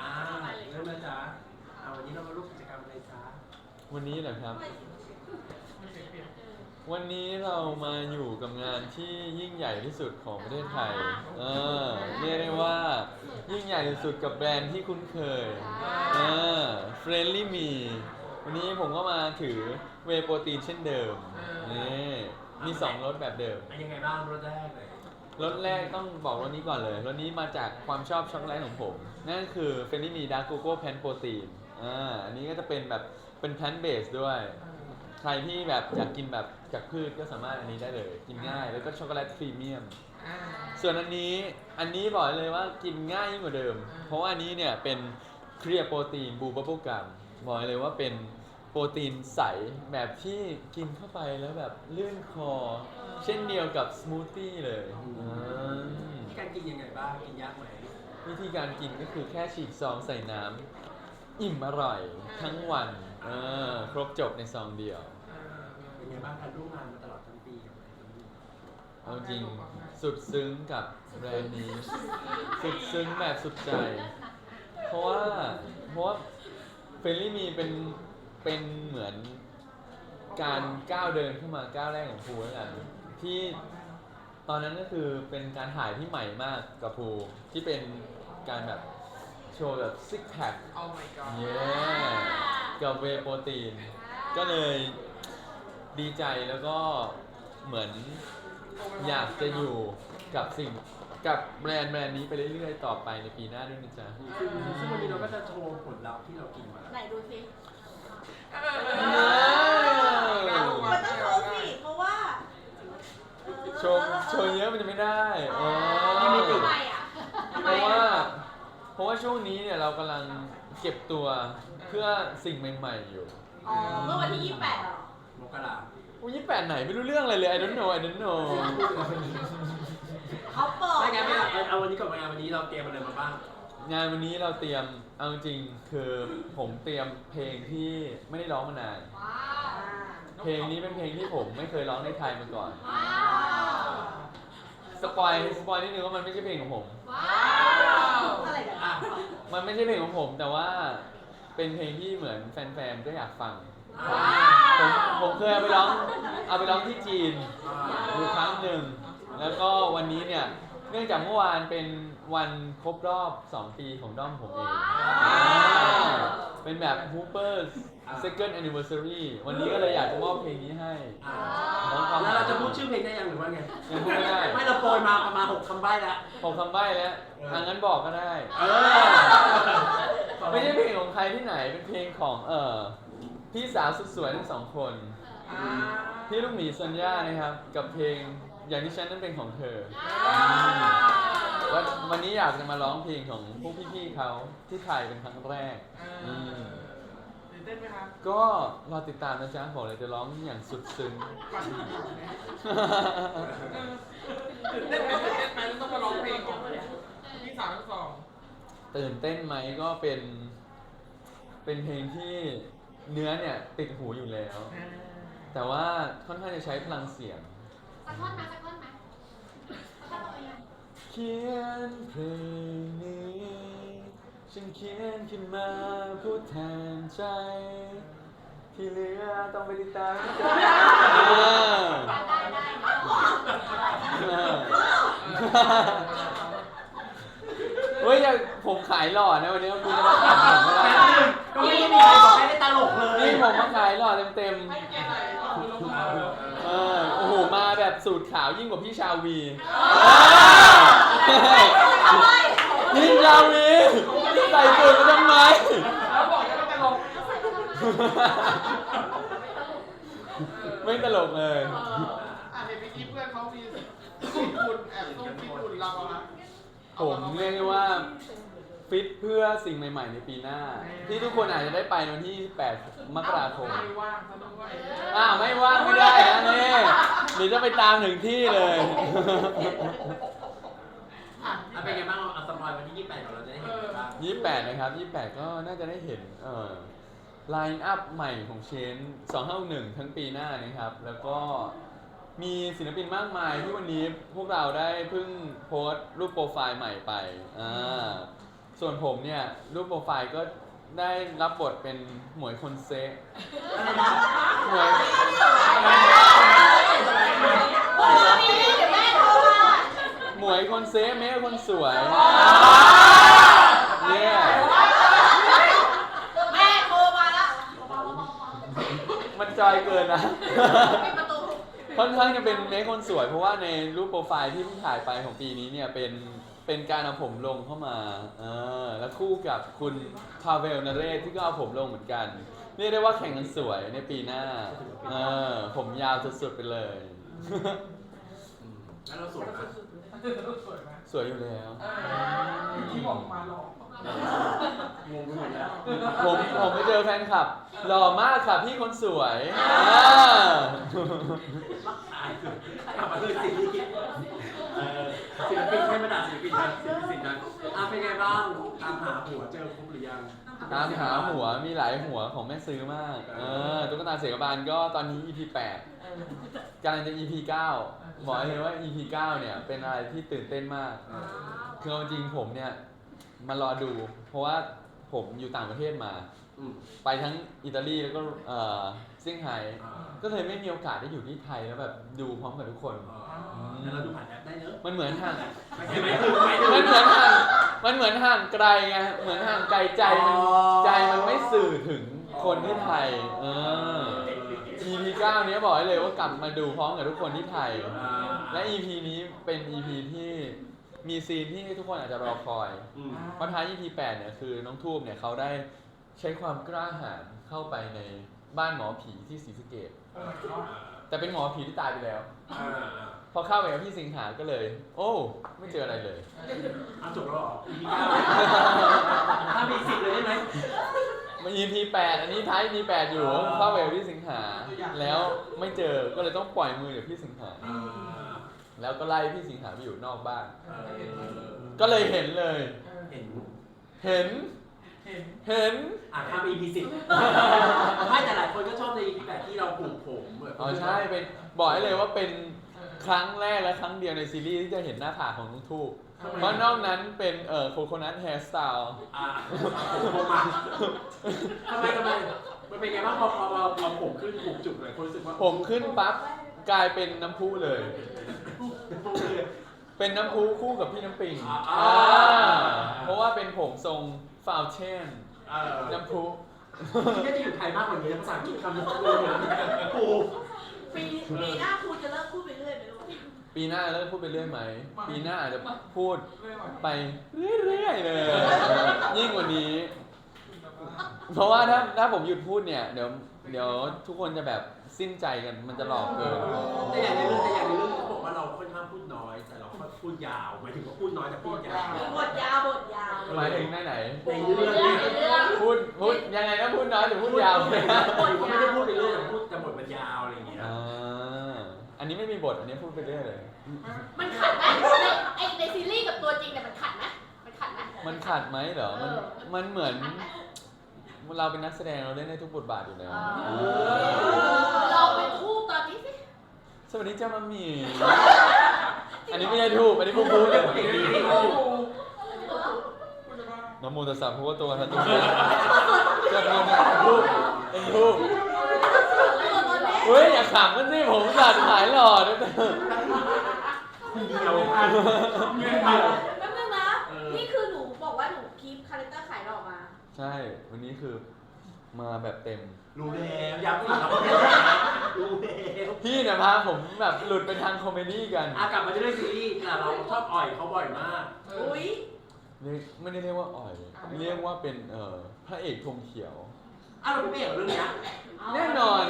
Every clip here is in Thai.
อ่าเริ่มแล้วจ้าเอาวันนี้เรามาร่วมกิจกรรมอะไรจ้าวันนี้เหรอครับไม่เปลี่ยนวันนี้เรามาอยู่กับงานที่ยิ่งใหญ่ที่สุดของประเทศไทย เออเรียกได้ว่า ยิ่งใหญ่ที่สุดกับแบรนด์ที่คุ้นเคย เออ Friendly Me วันนี้ผมก็มาถือเวย์โปรตีนเช่นเดิมนี่มีสองรสแบบเดิมเป็นยังไงบ้างรถแรกเลย รสแรกต้องบอกรสนี้ก่อนเลยรสนี้มาจากความชอบช็อกโกแลตของผม นั่นคือเฟรนนี่มีดาร์กโกโก้แพนโปรตีนอ่าอันนี้ก็จะเป็นแบบเป็นแพนเบสด้วย ใครที่แบบอยากกินแบบจากพืชก็สามารถอันนี้ได้เลย กินง่ายแล้วก็ช็อกโกแลตพรีเมียม อ่า ส่วนอันนี้อันนี้บอกเลยว่ากินง่ายยิ่งกว่าเดิม เพราะว่าอันนี้เนี่ยเป็นเคลียโปรตีนบูบับเบิลกัมบอกเลยว่าเป็น โปรตีนใสแบบที่กินเข้าไปแล้วแบบลื่นคอ เช่นเดียวกับสมูทตี้เลยอืมที่การกินยังไงบ้าง กินยากไหมวิธีการกินก็คือแค่ฉีกซองใส่น้ำอิ่มอร่อยทั้งวันเออครบจบในซองเดียวอ่าเป็นไงบ้างการร่วมงานมาตลอดทั้งปีกับแบรนด์นี้เอาจริงสุดซึ้งกับแบรนด์นี้ สุดซึ้งแบบสุดใจ เพราะว่าเพราะว่าเฟรนลี่มีเป็น เป็นเหมือนการก้าวเดินเข้ามาก้าวแรกของภูแล้วกันที่ตอนนั้นก็คือเป็นการถ่ายที่ใหม่มากกับภูที่เป็นการแบบโชว์แบบซิกแพคเอา my god เย้กับเวย์โปรตีน ก็เลยดีใจแล้วก็เหมือนอยากจะอยู่กับสิ่งกับแบรนด์แบรนด์นี้ไปเรื่อยๆ ต่อไปในปีหน้าด้วยนะจ๊ะซึ่งซึ่งวันนี้เราก็จะโชว์ผลลัพธ์ที่เรากินมา ไหนดูสิเออ มันต้องโชว์สิเพราะว่าเออโชว์โชว์เยอะมันจะไม่ได้อ๋อทำไมอะทำเพไมราะว่า อะเพราะว่าช่วงนี้เนี่ยเรากำลังเก็บตัวเพื่อสิ่งใหม่ๆอยู่อ๋อเมื่อวันที่ 28เหรอมกราอุ้ยยี่แปดไหนไม่รู้เรื่องอะไรเลย I don't know I don't know เขาเปิดไม่งั้นไม่เอาเอาเอาวันนี้ก่อนงานวันนี้เราเตรียมอะไรมาบ้าง งานวันนี้เราเตรียมเอาจริงๆคือผมเตรียมเพลงที่ไม่ได้ร้องมานาน ว้าว เพลงนี้เป็นเพลงที่ผมไม่เคยร้องในไทยมาก่อน ว้าว สปอยสปอยนิดนึงว่ามันไม่ใช่เพลงของผม ว้าว อะไรกันอะมันไม่ใช่เพลงของผม แต่ว่าเป็นเพลงที่เหมือนแฟนๆก็อยากฟัง ว้าผมวผมเคยเอาไปร้องเอาไปร้องที่จีน อยู่ครั้งหนึ่ง แล้วก็วันนี้เนี่ย เนื่องจากเมื่อวานเป็น วันครบรอบ 2 ปีของด้อมผมเองอ่าเป็นแบบ Hooper Second Anniversary วันนี้ก็เลยอยากจะมอบเพลงนี้ให้ อะน้องความแล้วเราจะพูดชื่อเพลงได้ยังหรือว่าไงยังพูดไม่ได้ ไม่เราโปรยมาประมาณหกคำใบ้แล้ว ผมคำใบ้แล้วอังั้นบอกก็ได้ เออ ไม่ใช่เพลงของใครที่ไหน เป็นเพลงของเอ่อพี่สาวสุดสวยทั้งสองคนอ่าพี่ลูกหมีซัญญานะครับ กับเพลงอย่างที่ฉันนั้นเป็นของเธอ วันวันนี้อยากจะมาร้องเพลงของพวกพี่ๆเขาที่ถ่ายเป็นครั้งแรกเออตื่นเต้นไหมครับก็รอติดตามนะจ๊ะบอกเลยจะร้องอย่างสุดซึ้ง ก่อนที่จะอยู่ไหมเออตื่นเต้นไหมตื่นเต้นไหมแล้วต้องมาร้องเพลงของพี่สาวทั้งสองตื่นเต้นไหมก็เป็น เป็นเพลงที่เนื้อเนี่ยติดหูอยู่แล้ว แต่ว่าค่อนข้างจะใช้พลังเสียง สักท่อนไหมสักท่อนไหมสักท่อนเอายังเขียนเพลงนี้ฉันเขียนขึ้นมาพูดแทนใจ ที่เหลือต้องไปติดตามกันได้ได้ได้เฮ้ยอย่าผมขายหล่อนะวันนี้คุณจะมาขายผมไม่ได้ก็ไม่ได้มีใครบอกให้ได้ตลกเลยนี่ผมมาขายหล่อเต็มให้แกหน่อยขอบคุณลงมาๆ สูตรขาวยิ่งกว่าพี่ชาวีทำไมพี่ชาวีใส่สูตรมาทำไมแล้วบอกจะไม่ตลกไม่ตลกเลยเอออะเห็นเมื่อกี้เพื่อนเขามีฟิตคุณแอบต้องฟิตคุณเราอะผมเรียกได้ว่า ฟิตเพื่อสิ่งใหม่ ๆ ในปีหน้า ที่ทุกคนอาจจะได้ไปในวันที่ 8 มกราคมไม่ว่างซะด้วยอ้าวไม่ว่างไม่ได้นะนี่เดี๋ยวจะไปตามถึงที่เลย อะอะเป็นไงบ้างเอาสปอยวันที่ 28ของเราจะได้เห็นกันบ้าง28 นะครับ 28 ก็น่าจะได้เห็นเอ่อไลน์อัพใหม่ของเชน251 ทั้งปีหน้านะครับ แล้วก็มีศิลปินมากมายที่วันนี้พวกเราได้เพิ่งโพสต์รูปโปรไฟล์ใหม่ไปอ่า ส่วนผมเนี่ยรูปโปรไฟล์ก็ได้รับบทเป็นหมวยคนเซะอะไรนะหมวยโอ้ยเดี๋ยวแม่โทรมาหมวยคนเซะเมฆคนสวยเนี่ยแม่โทรมาแล้วมันจอยเกินนะปิดประตูค่อนข้างจะเป็นเมคคนสวยเพราะว่าในรูปโปรไฟล์ที่เพิ่งถ่ายไปของปีนี้เนี่ยเป็น เป็นการเอาผมลงเข้ามาเออแล้วคู่กับคุณพาเวลนาเรศที่ก็เอาผมลงเหมือนกันเรียกได้ว่าแข่งกันสวยในปีหน้าเออผมยาวสุดๆไปเลยอืมแล้วเราสวยนะสวยไหมสวยอยู่แล้วเออที่บอกมาหลอกงงไปหมดแล้ว ผมผมไปเจอแฟนคลับ หล่อมากค่ะพี่คนสวยอ่าตายกลับมาเลยสิเออ ศิลปินไม่มาด่าศิลปินนะศิลปินสินนั้นอะเป็นไงบ้างตามหาหัวเจอครบหรือยัง ตามหาหัวมีหลายหัวของแม่ซื้อมาก เออตุ๊กตาเสกบาลก็ตอนนี้ EP 8กำลังจะ EP 9บอกเลยว่า EP 9เนี่ยเป็นอะไรที่ตื่นเต้นมาก คือเอาจริงผมเนี่ยมารอดู เพราะว่าผมอยู่ต่างประเทศมา อืม ไปทั้งอิตาลีแล้วก็เอ่อ ซี่ยงไฮ้อ่าก็เลยไม่มีโอกาสได้อยู่ที่ไทยแล้วแบบดูพร้อมกับทุกคนอ๋อแล้วเราดูผ่านแอปได้เนอะมันเหมือนห่าง ไม่ใช่ไม่ถึงไม่ถึงมันเหมือนห่าง มันเหมือนห่างไกลไง เหมือนห่างไกลใจมันอ๋อใจมันไม่สื่อถึงคนที่ไทย เออ EP 9เนี้ยบอกให้เลยว่ากลับมาดูพร้อมกับทุกคนที่ไทยอ่าและ EP นี้เป็น EP ที่มีซีนที่ทุกคนอาจจะรอคอยอืมเพราะท้าย EP 8 เนี่ยคือน้องทูบเนี่ยเขาได้ใช้ความกล้าหาญเข้าไปใน บ้านหมอผีที่ศรีสะเกดแต่เป็นหมอผีที่ตายไปแล้ว อ่าอ่าพอเข้าไปกับพี่สิงหาก็เลย โอ้ ไม่เจออะไรเลย เอาจบแล้วเหรอ EP เก้าถ้ามีสิบเลยได้ไหมมา EP 8อันนี้ท้าย EP 8อยู่อ่าเข้าไปกับพี่สิงหา แล้วไม่เจอ ก็เลยต้องปล่อยมือกับพี่สิงหา อ่าแล้วก็ไล่พี่สิงหาไปอยู่นอกบ้าน เออก็เลยเห็นเลย เห็น เห็น เห็นเห็น อะข้าม EP สิบไม่แต่หลายคนก็ชอบใน EP แปดที่เราปลูกผมแบบอ๋อใช่เป็นบอกให้เลยว่าเป็นครั้งแรกและครั้งเดียวในซีรีส์ที่จะเห็นหน้าผากของน้องทูบเพราะนอกนั้นเป็นเอ่อโคโคนัทแฮร์สไตล์อ่าผมมาทำไมทำไมมันเป็นไงบ้างพอพอเราเราผมขึ้นผูกจุกเลยคนรู้สึกว่าผมขึ้นปั๊บกลายเป็นน้ำพุเลย เป็นน้ำพุคู่กับพี่น้ำปิงอ่าอ่า เพราะว่าเป็นผมทรงฟาวเชนเออน้ำพุที่น่าจะอยู่ไทยมากกว่านี้นะภาษาอังกฤษคำนี้เลยปูปีปีหน้าครูจะเลิกพูดไปเรื่อยไหมลูกปีหน้าเริ่มพูดไปเรื่อยไหม ปีหน้าอาจจะพูดเรื่อยมาไปเรื่อยๆเลย ยิ่งกว่านี้ เพราะว่าถ้าถ้าผมหยุดพูดเนี่ยเดี๋ยวเดี๋ยวทุกคนจะแบบสิ้นใจกันมันจะหลอกเกิน แต่อย่างในเรื่องแต่อย่างในเรื่องเขาบอกว่าเราค่อนข้างพูดน้อยแต่เราก็ พูดยาวหมายถึงว่าพูดน้อยแต่พูดยาวบทยาวบทยาว หมายถึงได้ไหนในเรื่องเนี่ย เรื่อง พูดพูดยังไงนะพูดน้อยหรือพูดยาวหมายถึงว่าไม่ได้พูดไปเรื่อยแต่พูดแต่บทมันยาวอะไรอย่างเงี้ยอ่าอันนี้ไม่มีบทอันนี้พูดไปเรื่อยเลย มันขัดไหมในไอในซีรีส์กับตัวจริงเนี่ยมันขัดไหมมันขัดไหม มันขัดไหมเหรอ มันเออ มันเหมือน ขัดไหมเราเป็นนักแสดงเราเล่นได้ทุกบทบาทอยู่แล้วเราเป็นคู่ตอนนี้ สิสวัสดีเจ้ามามีอันนี้ไม่ใช่ทูบอันนี้พูดพูดเลยเด็กดีที่เขานะโมตัสสะพระวะโตอะระหะโตสัมมาสัมพุทธัสสะเป็นทูบเป็นทูบเฮ้ยอย่าขำกันสิผมสัตว์หายหล่อด้วยเดียวอะเดียวแป๊บนึงนะ นี่คือหนูบอกว่าหนูคีปคาแรคเตอร์ขายหล่อมา ใช่ วันนี้คือ มาแบบเต็ม รู้แล้วย้ำอีกครับรู้แล้วพี่เนี่ยพาผมแบบหลุดไปทางคอมเมดี้กันอะกลับมาที่เรื่องซีรีส์ค่ะเราชอบอ่อยเขาบ่อยมากอุ้ยเรียกไม่ได้เรียกว่าอ่อย เรียกว่าเป็นเอ่อพระเอกธงเขียวอ้าวเราไม่เห็นเรื่องเนี้ยแน่นอน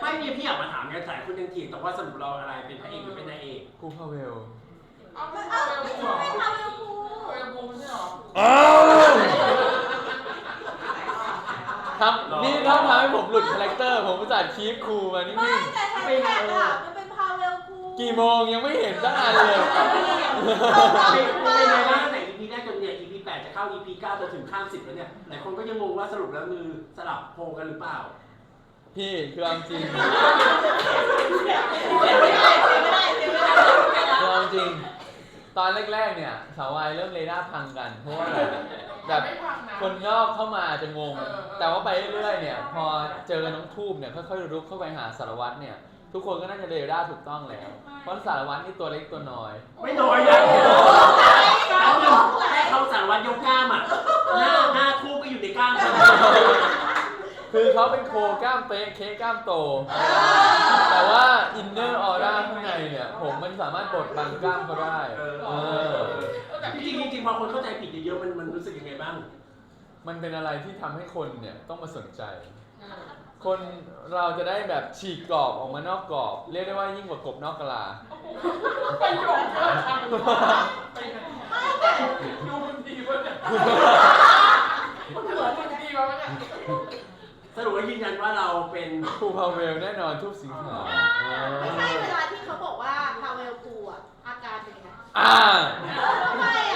ไม่มีพี่อยากมาถามกันหลายคนยังถีบแต่ว่าสรุปเราอะไรเป็นพระเอกหรือเป็นนายเอกครูพาเวลเอาไม่เอ้าเอาไม่ไม่ใช่เอาไม่ทำเลยครูเอาบูไม่ใช่หรออ้าว ครับ นี่ถ้าทำให้ผมหลุดคาแรคเตอร์ ผมประสาทคีฟครูมานิ่ไม่งแต่แฮชแท็กอะมันเป็นพาเวลครูๆกี่โมงยังไม่เห็นสักอันเลยไม่ไม่ไงว่าตั้งแต่ EP แรกจนเนี่ย EP 8 จะเข้า EP 9จะถึงข้าม10 แล้วเนี่ยหลายคนก็ยังงงว่าสรุปแล้วมือสลับโพลกันหรือเปล่า พี่คือเอาจริงไม่ได้ไม่ได้ไม่ได้คือเอาจริง ตอนแรกๆเนี่ยสาววายเริ่มเรดาร์พังกัน เพราะว่าแบบไม่ ฟังนะคนนอกเข้ามาจะงง เออเออ แต่ว่าไปเรื่อยๆเนี่ย พอเจอน้องทูบเนี่ยค่อยๆรุกเข้าไปหาสารวัตรเนี่ย ทุกคนก็น่าจะเรดาร์ถูกต้องแล้วเพราะสารวัตรนี่ตัวเล็กตัวน้อย ไม่น้อยนะแล้วหนึ่งแค่เขาสารวัตรยกกล้ามอะ หน้าหน้าทูบก็อยู่ในกล้ามกันคือเขาเป็นโคกล้ามเป๊ะเค้กกล้ามโต แต่ว่าอินเนอร์ออร่าข้างในเนี่ย ผมมันสามารถบดบังกล้ามเขาได้ เออเออแต่จพี่ริงๆจริงๆพอคนเข้าใจผิดเยอะๆมันมันรู้สึกยังไงบ้าง มันเป็นอะไรที่ทำให้คนเนี่ยต้องมาสนใจ คนเราจะได้แบบฉีกกรอบออกมานอกกรอบ เรียกได้ว่ายิ่งกว่ากบนอกกะลาไปโยงเธอทำไปดูมันดีวะเนี่ยมันเหมือนมันดีวะเนี่ยสรุปว่ายืนยันว่าเราเป็นครูพาเวลแน่นอนทุกสิงหาไม่ใช่เวลาที่เขาบอกว่าพาเวลครูอะอาการเป็นยังไงอ่า ทำไมอ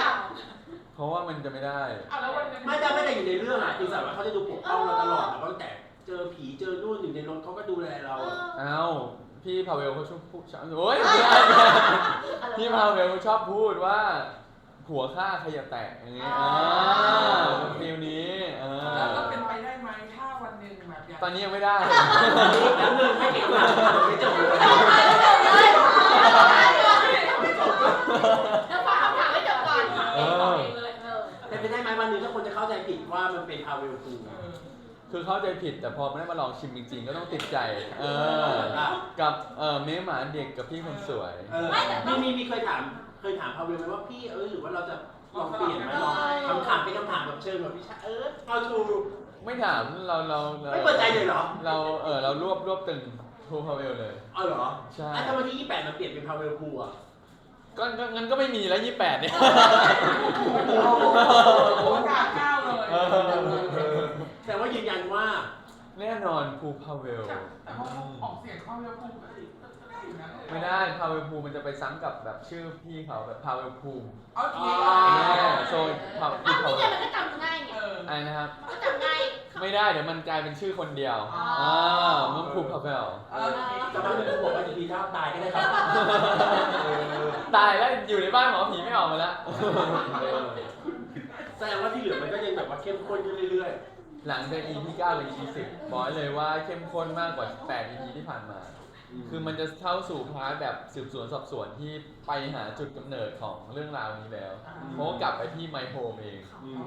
ะเพ ราะว่ามันจะไม่ได้ อะแล้ววันนี้ไม่ได้ไม่ได้อยู่ในเรื่องอะคือสารวัตรเขาจะดูปกป้องเราตลอดแล้วตั้งแต่เจอผีเจอนู่นอยู่ในรถเขาก็ดูแลเรา เออเอ้า พี่พาเวลเขาชอบพูดโอ้ยพี่พาเวลเขาชอบพูดว่าผัวฆ่าใครอย่าแตะอย่างเงี้ยอ่าเป็นฟิลนี้เออแล้วก็เป็นไปได้ไหมถ้าวันหนึ่งแบบอยากตอนนี้ยังไม่ได้แล้วเงินให้เก็บมาไม่จบเลย แล้วฟังคำถามให้จบก่อน เออ เองเลยเออ เป็นไปได้ไหมวันหนึงถ้าคนจะเข้าใจผิด ว่ามันเป็นพาเวลคูเออคือเข้าใจผิดแต่พอไม่ได้มาลองชิมจริงๆ ก็ต้องติดใจ เออกับเออเมหมาเด็กกับพี่คนสวย เออมีมีมีเคยถามเคยถามพาเวลไหมว่าพี่เออหรือว่าเราจะลองเปลี่ยนไหมลองคำถามเป็นคำถามแบบเชิญแบบพี่ชาเออเอาทูไม่ถามเราเราเราไม่เปิดใจเลยเหรอ เราเออเรารวบรวบตึงครูพาเวลเลยเอาเหรอใช่อะถ้าวันที่28มันเปลี่ยนเป็นพาเวลคูอะก็ก็งั้นก็ไม่มีแล้วยี่แปดเนี่ยโอ้กาข้าว เลยเออ แต่ว่ายืนยันว่า แน่นอนครูพาเวล แต่พอออกเสียงเข้าแล้วพูดได้อยู่นะไม่ได้พาเวลภูมันจะไปซ้ำกับแบบชื่อพี่เขาแบบพาเวลภูมิเอาทีโซนพาเอาพี่ที่เขาเนี่ยมันก็จำง่ายไงเออ อะไรนะครับ ก็จำง่ายไม่ได้เดี๋ยวมันกลายเป็นชื่อคนเดียวอ๋ออ่ามันครูพาเวลเออจะมาเป็นบอกว่าจะพีท่าตายก็ได้ครับเออตายแล้วอยู่ในบ้านหมอผีไม่ออกมาแล้ว แสดงว่าที่เหลือมันก็ยังแบบว่าเข้มข้นขึ้นเรื่อยหลังจาก EP 9กับ EP 10บอกเลยว่าเข้มข้นมากกว่า 8 EP ที่ผ่านมา ๆคือมันจะเข้าสู่พาร์ทแบบสืบสวนสอบสวนที่ไปหาจุดกำเนิดของเรื่องราวนี้แล้วเพราะว่ากลับไปที่ไมโฮมเองอืม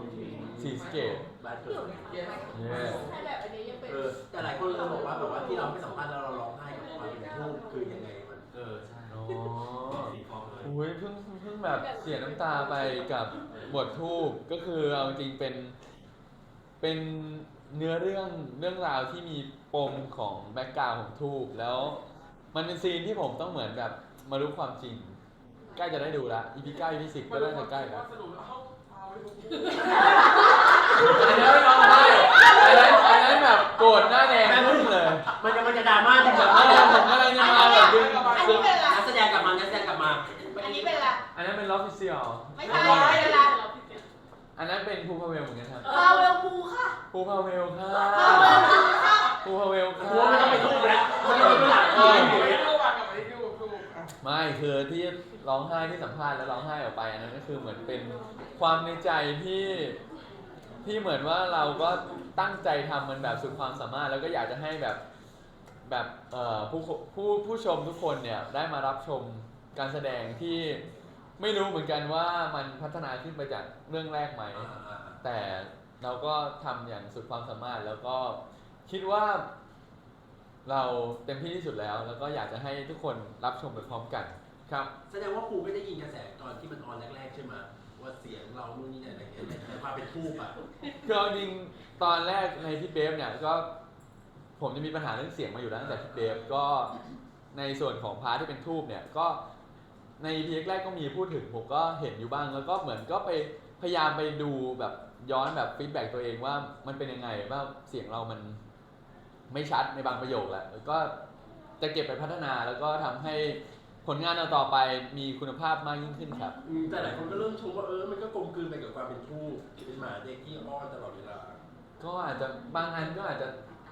สีสเกต บ้านเกิดเย้ให้แบบอันนี้ยังเป็นเออแต่หลายคนก็บอกว่าแบบว่าที่เราไม่สัมภาษณ์แล้วเราร้องไห้กับความเป็นทูกคือยังไงมันเออใช่อ๋อ สีฟองเลย อุ้ยเพิ่ง เพิ่งแบบเสียน้ำตาไปกับบททูบก็คือเอาจริงเป็น เป็นเนื้อเรื่องเรื่องราวที่มีปมของแบ็กกราวของทูบแล้ว มันเป็นซีนที่ผมต้องเหมือนแบบมารู้ความจริง ใกล้จะได้ดูละ EP 9 EP 10ก็น่าจะใกล้แล้ว สรุปแล้วเขาเอาไว้ดูอันนั้นไม่ร้องไห้อันนั้นอันนั้นแบบโกรธหน้าแดงขึ้นเลยมันจะมันจะดราม่าจริงแบแบบบว่าว่าผมกำลั อันนั้นเป็นล็อฟฟิเชียลไม่ใช่ไม่เป็นอะไรอันนั้นเป็นภูพาเวลเหมือนกันครับพาเวลครูค่ะภูพาเวลค่ะพาเวลครูค่ะภูพาเวลค่ะหัวมันต้องไปทูกแล้วมันต้องไปหลังเอที่ออยู่เนี่ยดูอะกับไอ้ดูดูอะไม่คือที่ร้องไห้ที่สัมภาษณ์แล้วร้องไห้ออกไปอันนั้นก็คือเหมือนเป็นความในใจที่ที่เหมือนว่าเราก็ตั้งใจทำมันแบบสุดความสามารถแล้วก็อยากจะให้แบบแบบเอ่อผู้ผู้ผู้ชมทุกคนเนี่ยได้มารับชมการแสดงที่ ไม่รู้เหมือนกันว่ามันพัฒนาขึ้นไปจากเรื่องแรกไหมแต่เราก็ทำอย่างสุดความสามารถแล้วก็คิดว่า เราเต็มที่ที่สุดแล้ว แล้วก็อยากจะให้ทุกคนรับชมไปพร้อมกันครับ แสดงว่าครูไม่ได้ยินกระแสตอนที่มันออนแรกๆใช่ไหมว่าเสียงเรานู่นนี่นั่นอะไรเงี้ยแต่ความเป็นทูบอะคือเอาจริงตอนแรกในพี่เบฟเนี่ยก็ผมจะมีปัญหาเรื่องเสียงมาอยู่แล้วตั้งแต่พี่เบฟก็ในส่วนของพาร์ทที่เป็นทูบเนี่ยก็ ในพีแรกก็มีพูดถึงผมก็เห็นอยู่บ้าง แล้วก็เหมือนก็ไปพยายามไปดูแบบย้อนแบบฟีดแบ็กตัวเองว่ามันเป็นยังไงว่าเสียงเรามันไม่ชัดในบางประโยคแหละแล้วก็จะเก็บไปพัฒนาแล้วก็ทำให้ผลงานเราต่อไปมีคุณภาพมากยิ่งขึ้นครับ อืมแต่หลายคนก็เริ่มชมว่าเออมันก็กลมกลืนไปกับความเป็นทูบเป็นหมาเด็กที่อ้อนตลอดเวลา ก็อาจจะบางอันก็อาจจะ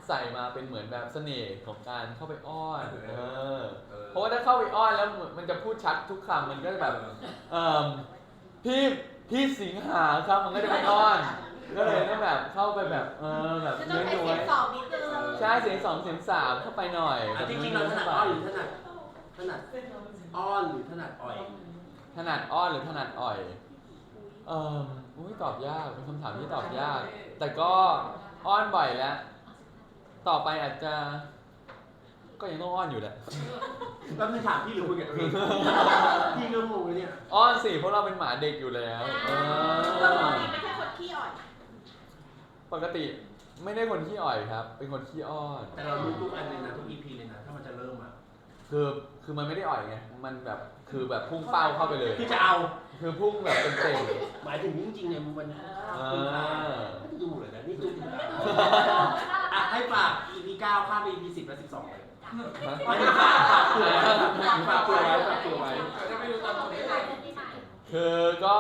ใส่มาเป็นเหมือนแบบเสน่ห์ของการเข้าไปอ้อนเออเออออเพราะว่าถ้าเข้าไปอ้อนแล้วเหมือนมันจะพูดชัดทุกคำมันก็จะแบบเออพี่พี่สิงหาครับมันก็จะไปอ้อน ก็เลยต้องแบบเข้าไปแบบเออแบบจะต้อเนื้งอใช้น้อยเสียงสองนิดนึงใช่เสียงสองเสียงสามเข้าไปหน่อยอะจริงๆเราถนัดอ้อนหรือถนัดถนัดอ้อนหรือถนัดอ่อย ถนัดอ้อนหรือถนัดอ่อยเอออุ้ยตอบยากเป็นคำถามที่ตอบยาก แต่ก็อ้อนบ่อยแล้ว ต่อไปอาจจะ ก็ยังต้องอ้อนอยู่แหละ แล้วมึงถามพี่หรือคุยกับตัวเองพี่ก็งงเลยเนี่ย อ้อนสิเพราะเราเป็นหมาเด็กอยู่แล้วเอเราปกอติไม่ใช่คนขี้อ่อนปกติไม่ได้คนขี้อ่อยครับ เป็นคนขี้อ้อน แต่เรารู้ทุกอันเลยนะทุก EP เลยนะ ถ้ามันจะเริ่มอะ คือคือมันไม่ได้อ่อยไง มันแบบคือแบบพุ่งเป้าเข้าไปเลยพี่จะเอา คือพุ่งแบบเต็มหมายถึงจริงๆเนี่ยมันๆเอคุณค่าอไม่ได้ดูเลยนะนี่ดูคุณค่าอะ ให้ฝาก EP 9ข้ามไป EP 10และ12เลยไม่ได้ฝากฝากตัวไว้ฝากตัวไว้ฝากตัวไว้จะไม่รู้ตอนนี้คือก็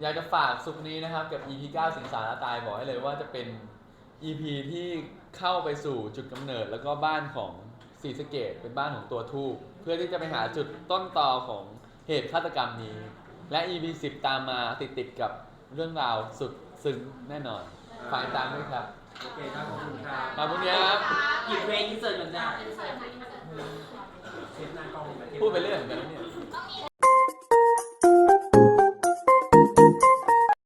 อยากจะฝากสุกร์นี้นะครับ กับ EP 9สิงสารตายบอกให้เลยว่าจะเป็น EP ที่เข้าไปสู่จุดกำเนิดแล้วก็บ้านของสีสะเกตเป็นบ้านของตัวทูบเพื่อที่จะไปหาจุดต้นตอของเหตุฆาตกรรมนี้ และ EP 10 ตามมาติดติดๆกับเรื่องราวสุดซึ้งแน่นอนฝากติดตามด้วยครับ โอเคครับขอบคุณครับขอบคุณครับ หยิบเพลงอินเสิร์ตก่อนจ้าอินเสิร์ตไหนอินเสิร์ตเทปหน้ากล้อง พูดไปเรื่อยเหมือนกันนะเนี่ย